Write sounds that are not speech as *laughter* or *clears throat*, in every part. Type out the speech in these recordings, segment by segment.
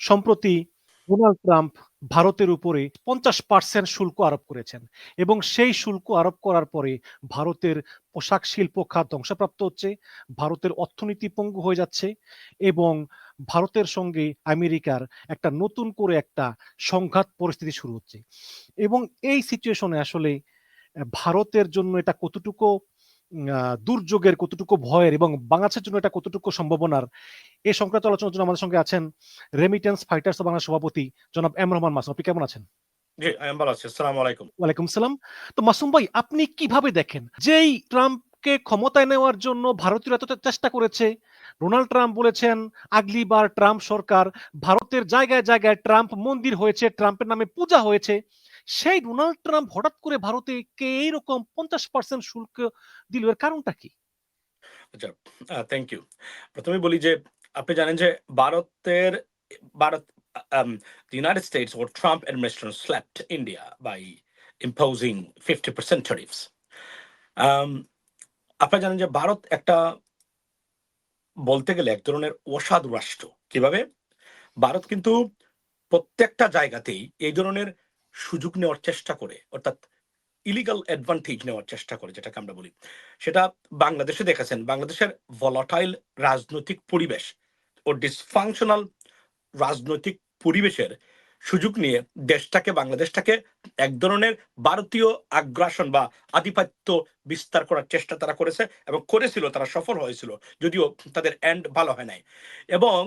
সম্প্রতি Donald Trump ভারতের উপরে পঞ্চাশ পার্সেন্ট শুল্ক আরোপ করেছেন এবং সেই শুল্ক আরোপ করার পরে ভারতের পোশাক শিল্প খাত ধ্বংসপ্রাপ্ত হচ্ছে, ভারতের অর্থনীতি পঙ্গু হয়ে যাচ্ছে এবং ভারতের সঙ্গে আমেরিকার একটা নতুন করে একটা সংঘাত পরিস্থিতি শুরু হচ্ছে। এবং এই সিচুয়েশনে আসলে ভারতের জন্য এটা কতটুকু দুর্যোগের কতটুকু ভয়ের এবং বাংলাদেশের জন্য এটা কতটুকু সম্ভাবনার এই সংক্রান্ত আলোচনার জন্য আমাদের সঙ্গে আছেন রেমিটেন্স ফাইটার্স বাংলা সভাপতি জনাব এম রহমান মাসুম আপনি কেমন আছেন? ওয়ালাইকুম সালাম। তো মাসুম ভাই আপনি কীভাবে দেখেন যেই ট্রাম্পকে ক্ষমতায় নেওয়ার জন্য ভারতীয়রা এত চেষ্টা করেছে? ডোনাল্ড ট্রাম্প বলেছেন আগলিবার ট্রাম্প সরকার ভারতের জায়গায় জায়গায় ট্রাম্প মন্দির হয়েছে ট্রাম্পের নামে পূজা হয়েছে। সেই ডোনাল্ড ট্রাম্প হঠাৎ করে ভারতে কে এইরকম পঞ্চাশ পার্সেন্ট শুল্ক দিল, এর কারণটা কি? আচ্ছা থ্যাংক ইউ প্রথমে বলি যে, আপনি জানেন যে ভারতের, Bharat the United States or Trump administration slapped India by imposing 50% tariffs. আপনারা জানেন যে ভারত একটা বলতে গেলে এক ধরনের অসাধু রাষ্ট্র। কীভাবে? ভারত কিন্তু প্রত্যেকটা জায়গাতেই এই ধরনের সুযোগ নেওয়ার চেষ্টা করে, অর্থাৎ ইলিগাল অ্যাডভান্টেজ নেওয়ার চেষ্টা করে, যেটাকে আমরা বলি। সেটা বাংলাদেশে দেখেছেন, বাংলাদেশের ভলাটাইল রাজনৈতিক পরিবেশ ও ডিসফাংশনাল রাজনৈতিক পরিবেশের সুযোগ নিয়ে দেশটাকে, বাংলাদেশটাকে এক ধরনের ভারতীয় আগ্রাসন বা আধিপত্য বিস্তার করার চেষ্টা তারা করেছে এবং করেছিল, তারা সফল হয়েছিল, যদিও তাদের এন্ড ভালো হয় নাই। এবং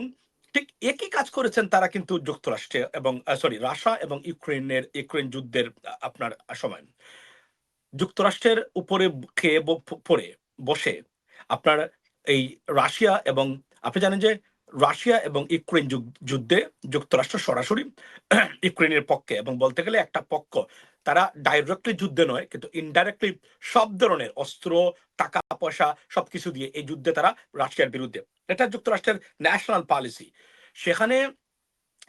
ঠিক একই কাজ করেছেন তারা কিন্তু যুক্তরাষ্ট্রে এবং সরি রাশিয়া এবং ইউক্রেনের ইউক্রেন যুদ্ধের আপনার সময়। যুক্তরাষ্ট্রের উপরে খেয়ে পড়ে, বসে আপনার এই রাশিয়া এবং, আপনি জানেন যে রাশিয়া এবং ইউক্রেন যুদ্ধে যুক্তরাষ্ট্র সরাসরি *clears throat* ইউক্রেনের পক্ষে এবং বলতে গেলে একটা পক্ষ। তারা ডাইরেক্টলি যুদ্ধে নয়, কিন্তু ইনডাইরেক্টলি সব ধরনের অস্ত্র, টাকা, পয়সা সবকিছু দিয়ে এই যুদ্ধে তারা রাশিয়ার বিরুদ্ধে এটা যুক্তরাষ্ট্রের ন্যাশনাল পলিসি সেখানে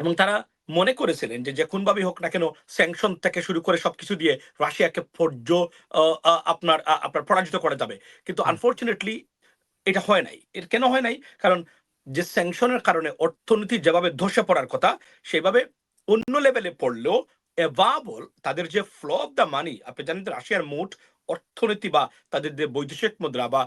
এবং তারা মনে করেছিলেন যে যে কোনভাবেই হোক না কেন স্যাংশন থেকে শুরু করে সবকিছু দিয়ে রাশিয়াকে আহ, আপনার আপনার পরাজিত করা যাবে। কিন্তু আনফর্চুনেটলি এটা হয় নাই। এর কেন হয় নাই? কারণ যে স্যাংশনের কারণে অর্থনীতি যেভাবে ধসে পড়ার কথা সেভাবে অন্য লেভেলে পড়লেও এভাবল তাদের যে ফ্লো অফ দ্য মানি আপনি জানেন রাশিয়ার মোট অর্থনীতি বা তাদের যে বৈদেশিক মুদ্রা বা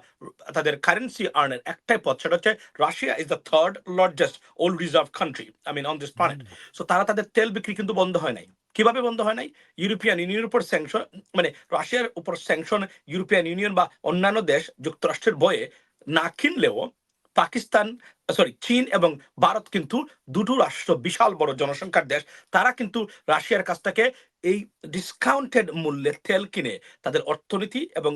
তাদের কারেন্সি আর্নের একটাই পথ সেটা হচ্ছে Russia is the third largest oil reserve country I mean on this planet so তারা তাদের তেল বিক্রি কিন্তু বন্ধ হয় নাই। কীভাবে বন্ধ হয় নাই? ইউরোপিয়ান ইউনিয়নের উপর স্যাংশন মানে রাশিয়ার উপর স্যাংশন ইউরোপিয়ান ইউনিয়ন বা অন্যান্য দেশ যুক্তরাষ্ট্রের বয়ে না কিনলেও পাকিস্তান সরি চীন এবং ভারত কিন্তু দুটো রাষ্ট্র বিশাল বড় জনসংখ্যার দেশ। তারা কিন্তু রাশিয়ার কাছ থেকে এই ডিসকাউন্টেড মূল্যে তেল কিনে তাদের অর্থনীতি এবং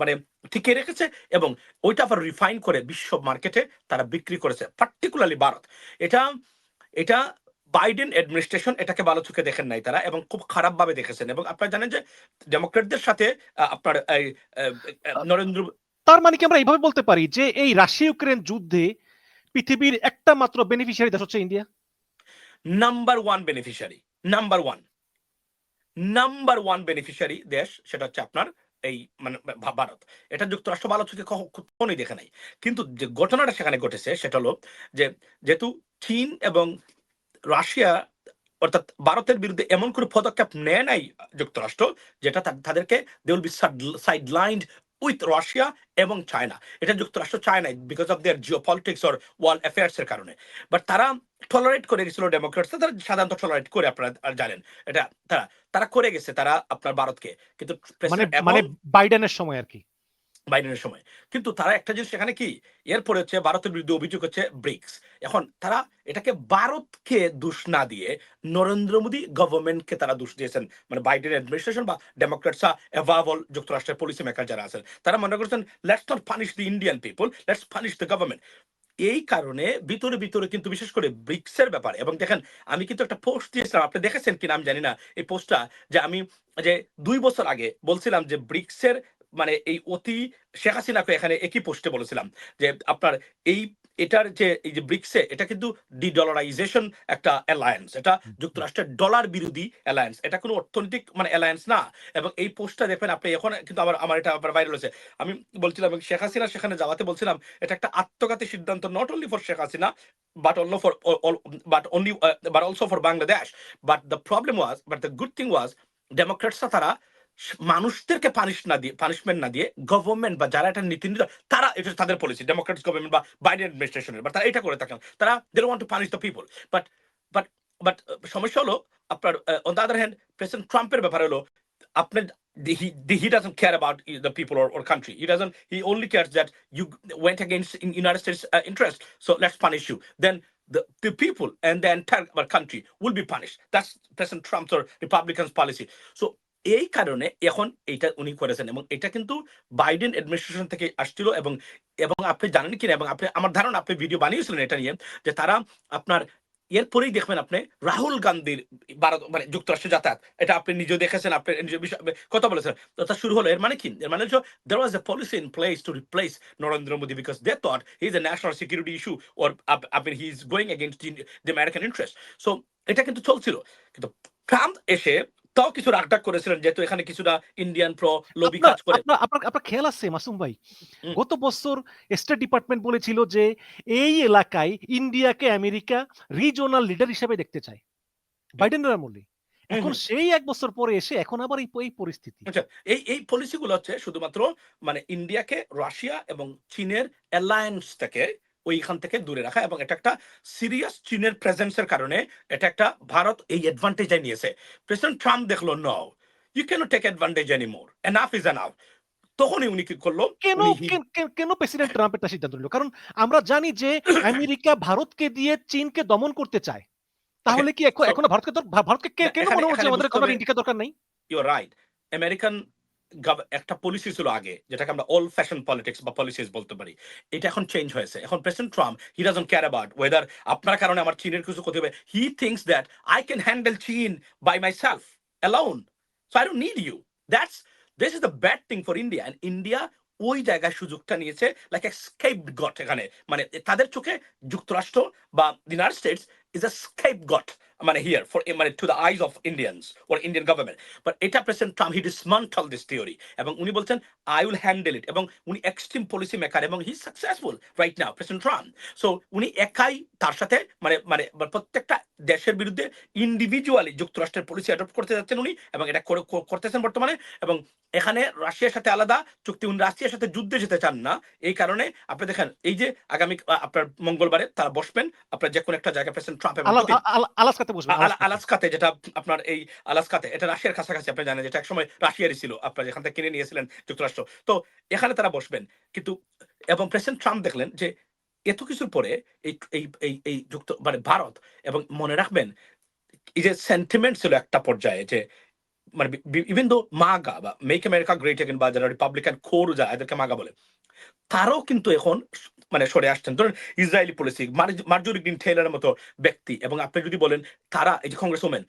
মানে টিকে রেখেছে এবং ওইটা আবার রিফাইন করে বিশ্ব মার্কেটে তারা বিক্রি করেছে পার্টিকুলারলি ভারত। এটা এটা বাইডেন অ্যাডমিনিস্ট্রেশন এটাকে ভালো চোখে দেখেন নাই তারা এবং খুব খারাপ ভাবে দেখেছেন। এবং আপনারা জানেন যে ডেমোক্রেটদের সাথে আপনার নরেন্দ্র তার মানে কি আমরা এইভাবে বলতে পারি যে এই রাশিয়া ইউক্রেন যুদ্ধে পৃথিবীর একটা মাত্র বেনিফিশিয়ারি দেশ হচ্ছে India? Number one beneficiary number one number one beneficiary দেশ সেটা হচ্ছে আপনার এই মানে ভারত। এটা যুক্তরাষ্ট্র ভালো কখ- কখনোই দেখে নাই। কিন্তু যে ঘটনাটা সেখানে ঘটেছে সেটা হলো যে যেহেতু চীন এবং রাশিয়া অর্থাৎ ভারতের বিরুদ্ধে এমন কোনো পদক্ষেপ নেয় নাই যুক্তরাষ্ট্র, যেটা তাদেরকে they will be sidelined with Russia এবং চায়না এটা যুক্তরাষ্ট্র চায় নাই because of their geopolitics or world affairs এর কারণে। বাট তারা টলারেট করে গেছিল ডেমোক্রেটস তারা সাধারণত টলারেট করে আপনারা জানেন। এটা তারা তারা করে গেছে তারা আপনার ভারতকে। কিন্তু মানে প্রেসিডেন্ট মানে বাইডেনের সময় আর কি। বাইডেনের সময়। কিন্তু তারা একটা জিনিস এখানে কি? এরপরে হচ্ছে ভারতের বিরুদ্ধে অভিযোগ হচ্ছে ব্রিক্স। এখন তারা এটাকে ভারতকে দোষ না দিয়ে নরেন্দ্র মোদী গভর্নমেন্টকে তারা দোষ দিয়েছেন। মানে বাইডেন অ্যাডমিনিস্ট্রেশন বা ডেমোক্রেটসা এভাবল যুক্তরাষ্ট্রের পলিসি মেকার যারা আছেন, তারা মনে করছেন let's not punish the Indian people let's punish the government এই কারণে ভিতরে ভিতরে কিন্তু বিশেষ করে ব্রিক্সের ব্যাপারে, এবং দেখেন, আমি কিন্তু একটা পোস্ট দিয়েছিলাম, আপনি দেখেছেন কিনা আমি জানি না, এই পোস্টটা যে আমি, যে দুই বছর আগে বলছিলাম যে ব্রিক্সের মানে এই অতি শেখ হাসিনাকে এখানে একই পোস্টে বলেছিলাম যে আপনার এই এটার যে এই যে ব্রিক্সে এটা কিন্তু ডিডলারাইজেশন একটা অ্যালায়েন্স এটা যুক্তরাষ্ট্রের ডলার বিরোধী অ্যালায়েন্স এটা কোনো অর্থনৈতিক মানে অ্যালায়েন্স না। এবং এই পোস্টটা দেখবেন আপনি এখন কিন্তু আবার আমার এটা আবার বাইরে রয়েছে আমি বলছিলাম এবং শেখ হাসিনা সেখানে যাওয়াতে বলছিলাম এটা একটা আত্মঘাতী সিদ্ধান্ত not only for Sheikh Hasina but only for but only uh, but also for Bangladesh. But the problem was, but the good thing was, Democrats তারা মানুষদেরকে পানিশ না দিয়ে পানিশমেন্ট না দিয়ে গভর্নমেন্ট বা যারা এটা নীতি তারা এটা তাদের পলিসি ডেমোক্রেটিক গভর্নমেন্ট বা বাইডেন অ্যাডমিনিস্ট্রেশনের বা তারা এটা করে থাকেন তারা they want to punish the people but but but সমস্যা হলো আপনার on the other hand president ট্রাম্পের ব্যাপার হলো আপনার he he doesn't care about the people or, or country. He doesn't. He only cares that you went against in United States uh, interest. So let's punish you. Then the, the people and the entire country will be punished. That's President Trump's or Republicans policy. So এই কারণে এখন এটা উনি করেছেন এবং এটা কিন্তু Biden administration থেকে আসছিল এবং এবং আপনি জানেন কিনা এবং আপনি আমার ধারণা আপনি ভিডিও বানিয়েছিলেন এটা নিয়ে যে তারা আপনার এরপরেই দেখবেন আপনি রাহুল গান্ধীর ভারত মানে যুক্তরাষ্ট্রে যাতায়াত। এটা আপনি নিজেও দেখেছেন আপনি কথা বলেছেন। তো তা শুরু হলো এর মানে কি? এর মানে হচ্ছে there was a policy in place to replace Narendra Modi because they he's a national security issue or up- I mean he's going against the, the American interest. So এটা কিন্তু চলছিল। কিন্তু ট্রাম্প এসে তাও কিছু রাগডাক করেছিলেন যেহেতু এখানে কিছুটা ইন্ডিয়ান প্রো লবি কাজ করে। আপনার আপনার খেয়াল আছে মাসুম ভাই? গত বছর স্টেট ডিপার্টমেন্ট বলেছিল যে এই এলাকায় ইন্ডিয়াকে আমেরিকা রিজনাল লিডার হিসেবে দেখতে চায়। বাইডেনের আমলে। এখন সেই এক বছর পরে এসে এখন আবার এই এই পরিস্থিতি। আচ্ছা এই এই পলিসিগুলো হচ্ছে শুধুমাত্র মানে ইন্ডিয়াকে রাশিয়া এবং চীনের অ্যালায়েন্স থেকে ওইখান থেকে দূরে রাখা এবং এটা একটা সিরিয়াস চীনের প্রেজেন্সের কারণে এটা একটা ভারত এই অ্যাডভান্টেজ নিয়েছে। প্রেসিডেন্ট ট্রাম্প দেখল no you can take advantage anymore enough is enough তখনই উনি কি করল? কেন কেন- প্রেসিডেন্ট ট্রাম্প এটা সিদ্ধান্ত নিল? কারণ আমরা জানি যে আমেরিকা ভারতকে দিয়ে চীনকে দমন করতে চায়। তাহলে কি এখন ভারতকে ভারতকে কেন মনে হচ্ছে আমাদের কোনো ইন্ডিকা দরকার নাই? ইউ রাইট আমেরিকান একটা পলিসি ছিল আগে, যেটাকে আমরা অল ফ্যাশন পলিটিক্স বা পলিসিস বলতে পারি। এটা এখন চেঞ্জ হয়েছে। এখন president Trump he doesn't care about whether আপনার কারণে আমার চীনের কিছু ক্ষতি হবে। He thinks that I can handle চীন by myself alone so I don't need you that's this is the bad thing for India and India ওই জায়গায় সুযোগটা নিয়েছে লাইক স্কেপ গট এখানে। মানে তাদের চোখে যুক্তরাষ্ট্র বা United States is a scapegoat মানে হিয়ার ফর মানে to the eyes of Indians or Indian government but এটা president Trump he dismantle this theory এবং উনি বলছেন আই উইল হ্যান্ডেল ইট এবং উনি এক্সট্রিম পলিসি মেকার এবং he successful right now president Trump so উনি একাই তার সাথে মানে মানে প্রত্যেকটা দেশের বিরুদ্ধে ইন্ডিভিজুয়ালি যুক্তরাষ্ট্রের পলিসি অ্যাডপ্ট করতে যাচ্ছেন উনি এবং এটা করে- করতেছেন বর্তমানে এবং এখানে রাশিয়ার সাথে আলাদা চুক্তি উনি রাশিয়ার সাথে যুদ্ধে যেতে চান না এই কারণে আপনি দেখেন এই যে আগামী আপনার মঙ্গলবারে তারা বসবেন আপনার যে কোনো একটা জায়গায় প্রেসিডেন্ট ট্রাম্প এবং আলাস্কাতে বসবে আলাস্কাতে। যেটা আপনার এই আলাস্কাতে এটা রাশিয়ার কাছাকাছি আপনি জানেন যেটা একসময় রাশিয়ারই ছিল আপনার যেখান থেকে কিনে নিয়েছিলেন যুক্তরাষ্ট্র তো এখানে তারা বসবেন কিন্তু এবং প্রেসিডেন্ট ট্রাম্প দেখলেন যে এত কিছুর পরে এই এই এই যুক্ত মানে ভারত এবং মনে রাখবেন এই যে সেন্টিমেন্ট ছিল একটা পর্যায়ে যে মানে ইভেন দো মাগা বা মেক আমেরিকা গ্রেট এগেন বা যারা রিপাবলিকান খোর যায় এদেরকে মাগা বলে তারাও কিন্তু এখন মানে সরে আসছেন। ধরেন ইসরায়েলি পলিসি মার্জুরি গ্রিন টেইলারের মতো ব্যক্তি এবং আপনি যদি বলেন তারা, এই যে কংগ্রেস ওমেন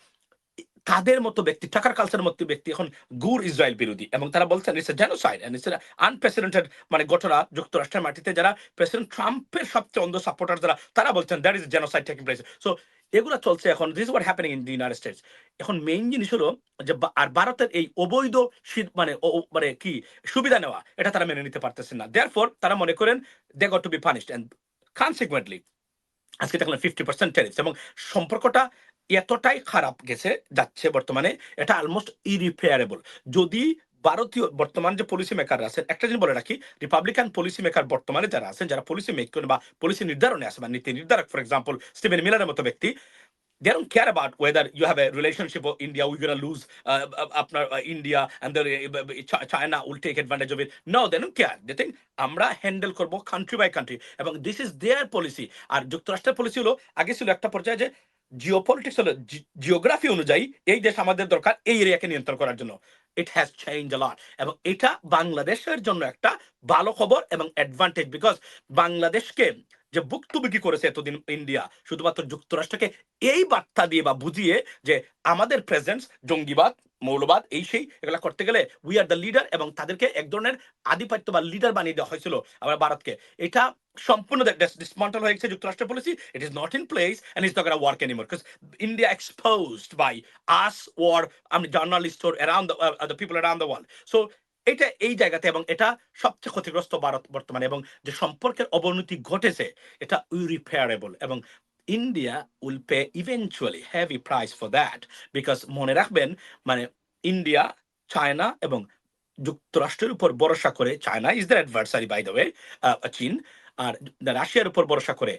তাদের মতো ব্যক্তি টাকার কালচারের মতো ব্যক্তি এখন গুর ইসরায়েল বিরোধী এবং তারা বলছেন it's genocide and it's unprecedented মানে ঘটনা যুক্তরাষ্ট্রের মাটিতে যারা প্রেসিডেন্ট ট্রাম্পের সবচেয়ে অন্ধ সাপোর্টার যারা, তারা বলছেন that is genocide taking place so এগুলো চলছে এখন this what happening in the United States এখন মেইন জিনিস হলো যে আর ভারতের এই অবৈধ শি- মানে মানে কি, সুবিধা নেওয়া, এটা তারা মেনে নিতে পারতেছেন না। দেয়ার তারা মনে করেন they got to be punished and consequently আজকে দেখলাম ফিফটি পার্সেন্ট ট্যারিফ এবং সম্পর্কটা এতটাই খারাপ গেছে, যাচ্ছে বর্তমানে, এটা অলমোস্ট ইরিপেয়ারেবল যদি ভারতীয় বর্তমান যে পলিসি মেকার আছেন একটা জিনিস বলে রাখি রিপাবলিকান পলিসি মেকার বর্তমানে যারা আছেন যারা পলিসি মেক করেন বা পলিসি নির্ধারণে আছে বা নীতি নির্ধারক ফর এক্সাম্পল স্টিভেন মিলারের মতো ব্যক্তি they don't care about whether you have a relationship with India, we're going to lose uh, uh, after uh, India and the, uh, Ch- China will take advantage of it. No, they don't care. They think আমরা handle করব country by country এবং this is their policy আর যুক্তরাষ্ট্রের policy হলো আগে ছিল একটা পর্যায়ে যে জিওপলিটিক্স হলো জিওগ্রাফি অনুযায়ী এই দেশ আমাদের দরকার এই এরিয়াকে নিয়ন্ত্রণ করার জন্য। ইট হ্যাজ চেঞ্জ লট এবং এটা বাংলাদেশের জন্য একটা ভালো খবর এবং অ্যাডভান্টেজ বিকজ বাংলাদেশকে যে ভুক্তভোগী করেছে এতদিন ইন্ডিয়া, শুধুমাত্র যুক্তরাষ্ট্রকে এই বার্তা দিয়ে বা বুঝিয়ে যে আমাদের প্রেজেন্স জঙ্গিবাদ মৌলবাদ, এই সেই এগুলা করতে গেলে উই আর দ্য লিডার এবং তাদেরকে এক ধরনের আধিপত্য বা লিডার বানিয়ে দেওয়া হয়েছিল আমরা ভারতকে। এটা সম্পূর্ণ ডিসমান্টল হয়ে গেছে যুক্তরাষ্ট্রের policy it is not in place and is not gonna work anymore because India exposed by us war আমি journalist or around the people around the world so এটা এই জায়গাতে এবং এটা সবচেয়ে ক্ষতিগ্রস্ত ভারত বর্তমানে এবং যে সম্পর্কের অবনতি ঘটেছে, এটা ইউরিপেয়ারেবল এবং India will pay eventually heavy price for that because মনে রাখবেন মানে ইন্ডিয়া চায়না এবং যুক্তরাষ্ট্রের উপর ভরসা করে China is the adversary by the way চীন, আর রাশিয়ার উপর ভরসা করে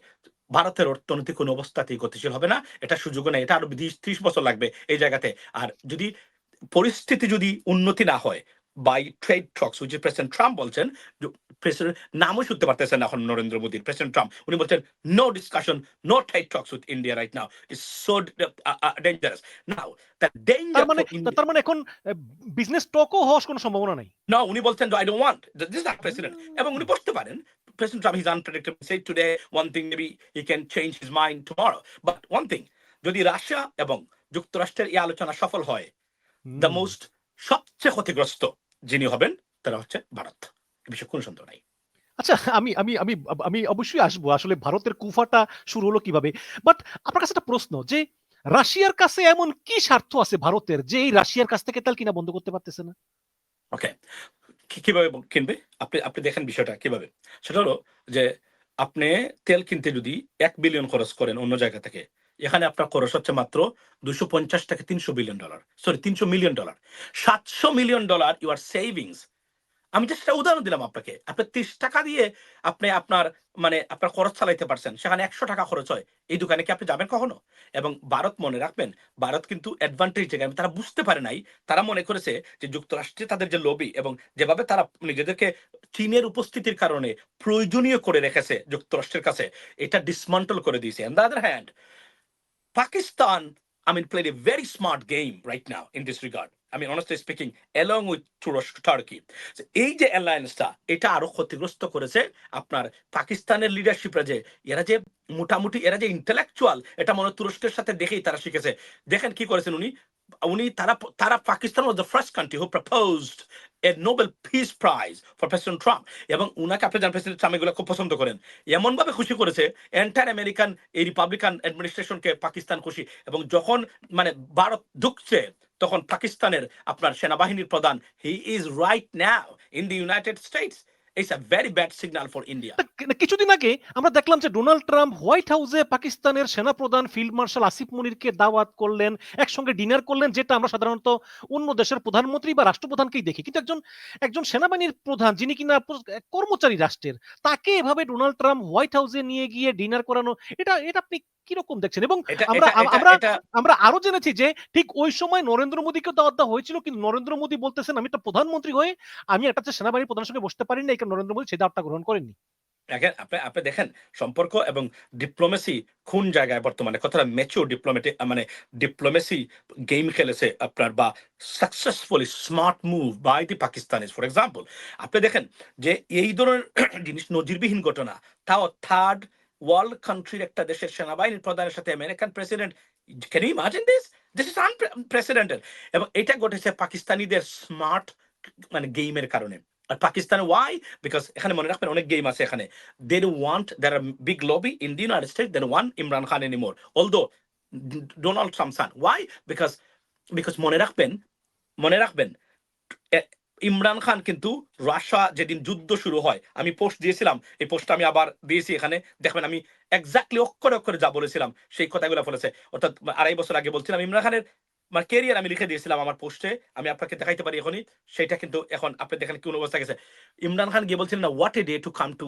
ভারতের অর্থনীতি কোনো অবস্থাতেই গতিশীল হবে না। এটা সুযোগ নেই, এটা আরও বিশ, ত্রিশ বছর লাগবে এই জায়গাতে। আর যদি পরিস্থিতি যদি উন্নতি না হয় by trade talks which president Trump বলছেন প্রেসিডেন্ট নামও শুনতে পারতেছেন এখন নরেন্দ্র মোদীর প্রেসিডেন্ট ট্রাম্প উনি বলছেন no discussion no trade talks with India right now is so dangerous now তার মানে তার মানে এখন বিজনেস টকও হওয়ার কোনো সম্ভাবনা নাই? No, উনি বলছেন I don't want this is president এবং উনি বসতে পারেন president Trump is unpredictable say today one thing maybe he can change his mind tomorrow but one thing যদি রাশিয়া এবং যুক্তরাষ্ট্রের এই আলোচনা সফল হয় দ্য মোস্ট সবচেয়ে ক্ষতিগ্রস্ত যিনি হবেন তারা হচ্ছে ভারত। এ বিষয়ে কোনো সন্দেহ নাই। আচ্ছা আমি আমি আমি আমি অবশ্যই আসব। আসলে ভারতের কুফাটা শুরু হলো কীভাবে? বাট আপনার কাছে একটা প্রশ্ন যে রাশিয়ার কাছে এমন কি স্বার্থ আছে ভারতের যে এই রাশিয়ার কাছ থেকে তেল কিনা বন্ধ করতে পারতেছে না? ওকে কীভাবে কিনবে? আপনি আপনি দেখেন বিষয়টা কীভাবে। সেটা হলো যে আপনি তেল কিনতে যদি এক বিলিয়ন খরচ করেন অন্য জায়গা থেকে এখানে আপনার খরচ হচ্ছে মাত্র দুশো পঞ্চাশ থেকে তিনশো বিলিয়ন ডলার সরি তিনশো মিলিয়ন ডলার সাতশো মিলিয়ন ডলার ইউর সেভিংস আমি জাস্ট উদাহরণ দিলাম আপনাকে। আপনি ত্রিশ টাকা দিয়ে আপনি আপনার মানে আপনার খরচ চালাইতে পারছেন, সেখানে একশো টাকা খরচ হয়। এই দোকানে কি আপনি যাবেন কখনো? এবং ভারত মনে রাখবেন, ভারত কিন্তু অ্যাডভান্টেজ জায়গায় তারা বুঝতে পারে নাই, তারা মনে করেছে যে যুক্তরাষ্ট্রে তাদের যে লবি এবং যেভাবে তারা নিজেদেরকে চীনের উপস্থিতির কারণে প্রয়োজনীয় করে রেখেছে যুক্তরাষ্ট্রের কাছে, এটা ডিসমান্টল করে দিয়েছে। On the other hand Pakistan I mean, played a very smart game right now in this regard. I mean, honestly speaking, along with Turkey. So, এই যে অ্যালায়েন্সটা এটা আরও ক্ষতিগ্রস্ত করেছে আপনার পাকিস্তানের লিডারশিপরা যে এরা যে মোটামুটি এরা যে ইন্টেলেকচুয়াল এটা মনে তুরস্কের সাথে দেখেই তারা শিখেছে দেখেন কি করেছেন উনি উনি তারা তারা Pakistan was the first country who proposed a Nobel peace prize for president Trump এবং উনাকে আপনি জানেন প্রেসিডেন্ট ট্রাম্প এগুলো খুব পছন্দ করেন। এমনভাবে খুশি করেছে এন্টার আমেরিকান এই রিপাবলিকান অ্যাডমিনিস্ট্রেশনকে পাকিস্তান খুশি, এবং যখন মানে ভারত ঢুকছে, তখন পাকিস্তানের আপনার সেনাবাহিনীর প্রধান he is right now in the United States it's a very bad signal for India কিছুদিন আগে আমরা দেখলাম যে ডোনাল্ড ট্রাম্প হোয়াইট হাউসে পাকিস্তানের সেনাপ্রধান ফিল্ড মার্শাল আসিফ মনিরকে দাওয়াত করলেন, একসঙ্গে ডিনার করলেন, যেটা আমরা সাধারণত অন্য দেশের প্রধানমন্ত্রী বা রাষ্ট্রপ্রধানকেই দেখি। কিন্তু একজন একজন সেনাবাহিনীর প্রধান, যিনি কিনা কর্মচারী রাষ্ট্রের, তাকে এভাবে ডোনাল্ড ট্রাম্প হোয়াইট হাউসে নিয়ে গিয়ে ডিনার করানো, এটা এটা আপনি কীরকম দেখছেন? এবং আমরা আমরা আমরা আরও জেনেছি যে ঠিক ওই সময় নরেন্দ্র মোদীকে দাওয়াত দেওয়া হয়েছিল কিন্তু নরেন্দ্র মোদী বলতেছেন আমি একটা প্রধানমন্ত্রী হয়ে আমি একটা যে সেনাবাহিনীর প্রধানের সঙ্গে বসতে পারি না এই নরেন্দ্র মোদী সেই দাওয়াতটা গ্রহণ করেননি। দেখেন আপনি আপনি দেখেন সম্পর্ক এবং ডিপ্লোমেসি কোন জায়গায় বর্তমানে কথাটা মেচুর ডিপ্লোমেটিক মানে ডিপ্লোমেসি গেম খেলেছে আপনার বা successfully smart move by the Pakistanis for example আপনি দেখেন যে এই ধরনের *clears throat* জিনিস নজিরবিহীন ঘটনা তাও থার্ড ওয়ার্ল্ড কান্ট্রির একটা দেশের সেনাবাহিনীর প্রধানের সাথে American president can you imagine this this is unprecedented এবং এটা ঘটেছে পাকিস্তানিদের স্মার্ট মানে গেমের কারণে। আর পাকিস্তান ওয়াই বিকজ এখানে মনে রাখবেন অনেক গেম আছে এখানে। Want, there are big lobby in the United States, they don't want Imran Khan anymore although D- Donald Trump's son, why? Because because মনে রাখবেন মনে রাখবেন ইমরান খান কিন্তু রাশিয়া যেদিন যুদ্ধ শুরু হয়, আমি পোস্ট দিয়েছিলাম, এই পোস্টটা আমি আবার দিয়েছি এখানে। দেখবেন, আমি এক্স্যাক্টলি অক্ষরে অক্ষরে যা বলেছিলাম, সেই কথাগুলো বলেছে। অর্থাৎ আড়াই বছর আগে বলছিলাম, ইমরান খানের মানে কেরিয়ার আমি লিখে দিয়েছিলাম আমার পোস্টে আমি আপনাকে দেখাইতে পারি এখনই, সেটা কিন্তু এখন আপনি দেখেন কোন অবস্থা গেছে। ইমরান খান গিয়ে বলছিলেন না what a day to come to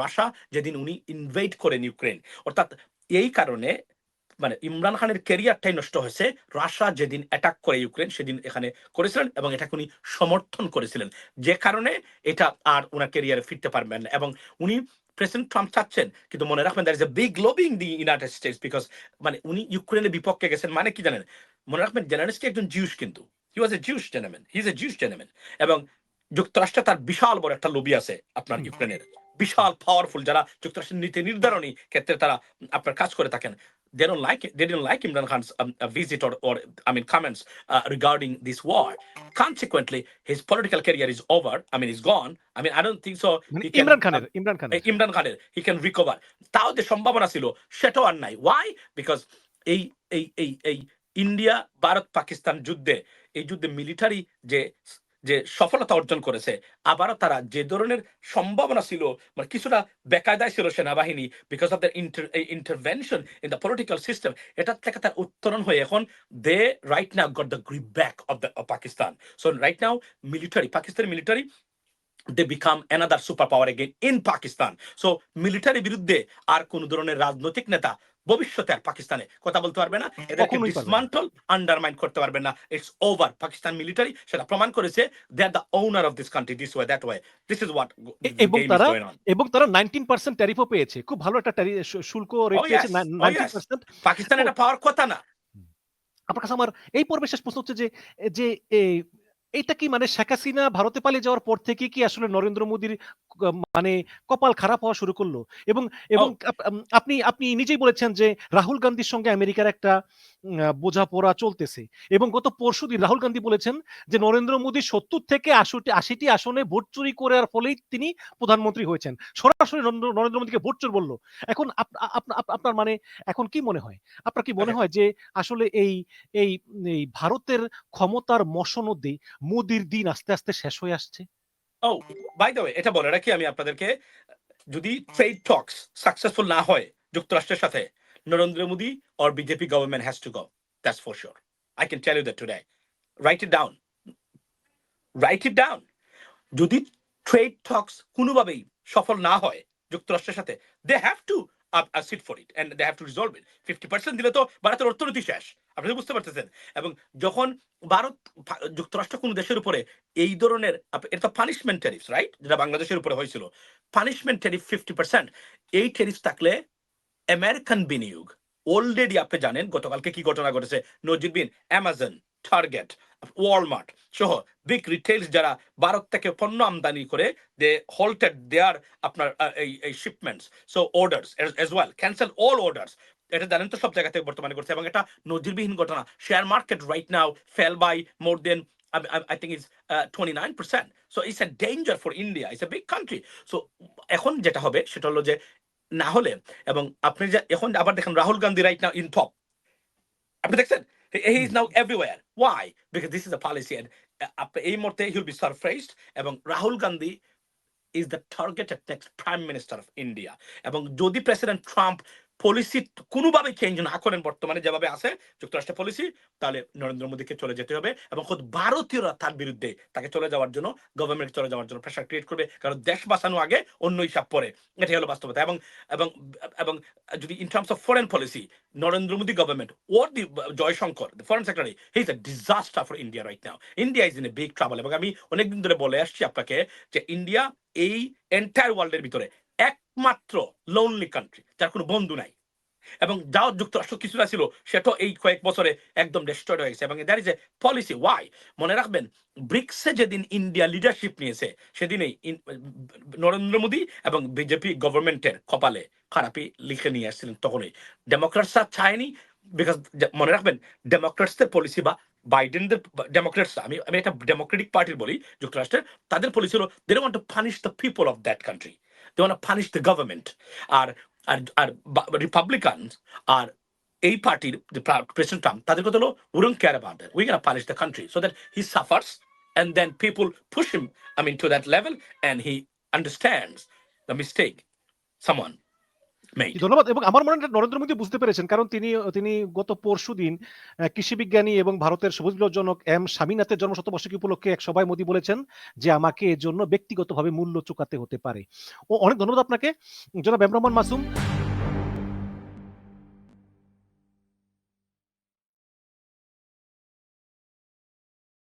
Russia যেদিন উনি ইনভাইট করেন ইউক্রেন অর্থাৎ এই কারণে মানে ইমরান খানের ক্যারিয়ারটাই নষ্ট হয়েছে। রাশিয়া যেদিন অ্যাটাক করে ইউক্রেন সেদিন এখানে করেছিলেন এবং এটাকে উনি সমর্থন করেছিলেন। যে কারণে এটা আর ওনার ক্যারিয়ারে ফিরতে পারবেন না এবং উনি প্রেসিডেন্ট ট্রাম্প চাচ্ছেন কিন্তু মনে রাখবেন there is a big lobbying the United States because মানে উনি ইউক্রেনের বিপক্ষে গেছেন মানে কি জানেন? মনে রাখবেন জেনারেলসকি একজন জিউস কিন্তু। He was a Jewish general he is a Jewish general এবং যুক্তরাষ্ট্রে তার বিশাল বড় একটা লবি আছে আপনার। ইউক্রেনের। বিশাল পাওয়ারফুল যারা যুক্তরাষ্ট্রের নীতি নির্ধারণী ক্ষেত্রে তারা আপনার কাজ করে থাকেন। they don't like it. They didn't like Imran Khan's um, uh, visit or, or I mean comments uh, regarding this war. Consequently, his political career is over. I mean, he's gone. I mean, I don't think so. মানে he can- Imran খানের ইমরান খানের এই ইমরান খানের he can recover তাও যে সম্ভাবনা ছিল সেটাও আর নাই ওয়াই বিকজ এই এই এই এই ইন্ডিয়া ভারত পাকিস্তান যুদ্ধে এই যুদ্ধে মিলিটারি যে যে সফলতা অর্জন করেছে। আবারও তারা যে ধরনের সম্ভাবনা ছিল মানে কিছুটা বেকায়দায় ছিল সেনাবাহিনী because of the intervention in the political system এটার থেকে তার উত্তরণ হয়ে এখন they right now got the grip back of the Pakistan so right now military Pakistani military they become another superpower again in Pakistan. So military বিরুদ্ধে আর কোন ধরনের রাজনৈতিক নেতা ভবিষ্যতে আর পাকিস্তানে কথা বলতে পারবে না এদেরকে পারবে না। ডিসমান্টল আন্ডারমাইন করতে পারবে না ইটস ওভার পাকিস্তান মিলিটারি সেটা প্রমাণ করেছে they are the owner of this country this way that way this is what এবং তারা এবং তারা নাইনটিন পার্সেন্ট ট্যারিফও পেয়েছে খুব ভালো একটা শুল্ক রেট Oh, পেয়েছে yes. Oh, nineteen yes. Percent Pakistan এটা পাওয়ার কথা না আপনার কাছে আমার এই পর্বে শেষ প্রশ্ন হচ্ছে যে যে এইটা কি মানে শেখ হাসিনা ভারতে পালিয়ে যাওয়ার পর থেকে কি আসলে নরেন্দ্র মোদীর মানে কপাল খারাপ হওয়া শুরু করল? এবং এবং আপনি আপনি নিজেই বলেছেন যে রাহুল গান্ধীর সঙ্গে আমেরিকার একটা বোঝাপড়া চলতেছে। এবং গত পরশুদিন রাহুল গান্ধী বলেছেন যে, নরেন্দ্র মোদী সত্তর থেকে আশিটি আশিটি আসনে ভোট চুরি করার ফলেই তিনি প্রধানমন্ত্রী হয়েছেন। সরাসরি নরেন্দ্র মোদীকে ভোট চোর বলল। এখন আপ- আপ- আপ- আপনার মানে এখন কি মনে হয়? আপনার কি মনে হয় যে, আসলে এই এই এই ভারতের ক্ষমতার মসনদে মোদির দিন আস্তে আস্তে শেষ হয়ে আসছে? ও বাই দ্য এটা বলে রাখি আমি আপনাদেরকে, যদি ট্রেড টক্স সাকসেসফুল না হয় যুক্তরাষ্ট্রের সাথে Narendra Modi or BJP government has to go that's for sure I can tell you that today write it down write it down যদি ট্রেড টক্স কোনোভাবেই সফল না হয় যুক্তরাষ্ট্রের সাথে they have to sit for it and they have to resolve it fifty percent দিলে তো ভারতের অর্থনীতি শেষ। আপনি বুঝতে পারতেছেন। এবং যখন ভারত যুক্তরাষ্ট্র কোনো দেশের উপরে এই ধরনের এটা পানিশমেন্ট ট্যারিফস রাইট যেটা বাংলাদেশের উপরে হয়েছিল। পানিশমেন্ট ট্যারিফ ফিফটি পার্সেন্ট এই ট্যারিফ থাকলে আমেরিকান বিনিয়োগ অলরেডি আপনি জানেন গতকালকে কি ঘটনা ঘটেছে নজিরবিন অ্যামাজন টার্গেট ওয়ালমার্ট সহ বিগ রিটেলস যারা ভারত থেকে পণ্য আমদানি করে দে হল্টেড দেয়ার আপনার এই shipments so orders as well cancel all orders এটা জানেন তো সব জায়গাতে বর্তমানে করছে এবং এটা নজিরবিহীন ঘটনা share market right now fell by more than I, I think it's uh, 29%. So it's a danger for India. It's a big country. So এখন যেটা হবে সেটা হলো যে না হলে, এবং আপনি যে, এখন আবার দেখেন Rahul Gandhi right now in top আপনি দেখছেন? He is now everywhere why because this is a policy and এই মুহূর্তে হি উইল বি সারপ্রাইজড এবং Rahul Gandhi is the targeted next prime minister of India এবং যদি president Trump policy কোনোভাবে change না করেন বর্তমানে যেভাবে আছে, যুক্তরাষ্ট্রের পলিসি, তাহলে নরেন্দ্র মোদীকে চলে যেতে হবে এবং খুব ভারতীয়রা তার বিরুদ্ধে তাকে চলে যাওয়ার জন্য গভর্নমেন্ট চলে যাওয়ার জন্য প্রেশার ক্রিয়েট করবে, কারণ দেশ বাঁচানো আগে অন্য হিসাব পরে। এটাই হলো বাস্তবতা এবং এবং এবং যদি in terms of foreign policy Narendra Modi government or the Jaishankar foreign secretary he is a disaster for India right now India is in a big trouble এবং আমি অনেকদিন ধরে বলে আসছি আপনাকে যে ইন্ডিয়া এই এন্টায়ার ওয়ার্ল্ডের ভিতরে একমাত্র লোনলি কান্ট্রি যার কোনো বন্ধু নাই। এবং যাও যুক্তরাষ্ট্র, কিছুটা ছিল সেটাও এই কয়েক বছরে একদম ডিস্ট্রয়েড হয়ে গেছে। এবং that is a policy why মনে রাখবেন ব্রিক্সে যেদিন ইন্ডিয়া লিডারশিপ নিয়েছে, সেদিনেই নরেন্দ্র মোদী এবং বিজেপি গভর্নমেন্টের কপালে খারাপই লিখে নিয়ে আসছিলেন তখনই। ডেমোক্রেটসরা চায়নি বিকজ মনে রাখবেন ডেমোক্রেটসদের পলিসি বা বাইডেনদের ডেমোক্রেটস আমি আমি একটা ডেমোক্রেটিক পার্টির বলি যুক্তরাষ্ট্রের, তাদের পলিসি হলো they want to punish the people of that country they want punish the government আর আর আর রিপাবলিকান আর এই পার্টির প্রেসিডেন্ট ট্রাম্প তাদের কথা হলো we don't care about that we can punish the country so that he suffers and then people push him, i mean, to that level, and he understands the mistake. Someone ধন্যবাদ। এবং আমার মনে হয় নরেন্দ্র মোদী বুঝতে পেরেছেন, কারণ তিনি তিনি গত পরশু দিন কৃষি বিজ্ঞানী এবং ভারতের সবুজ বিপ্লবজনক এম স্বামীনাথের জন্ম শতবর্ষী উপলক্ষে এক সভায় মোদী বলেছেন যে আমাকে এর জন্য ব্যক্তিগতভাবে মূল্য চুকাতে হতে পারে। ও অনেক ধন্যবাদ আপনাকে। জনাব এম রহমান মাসুম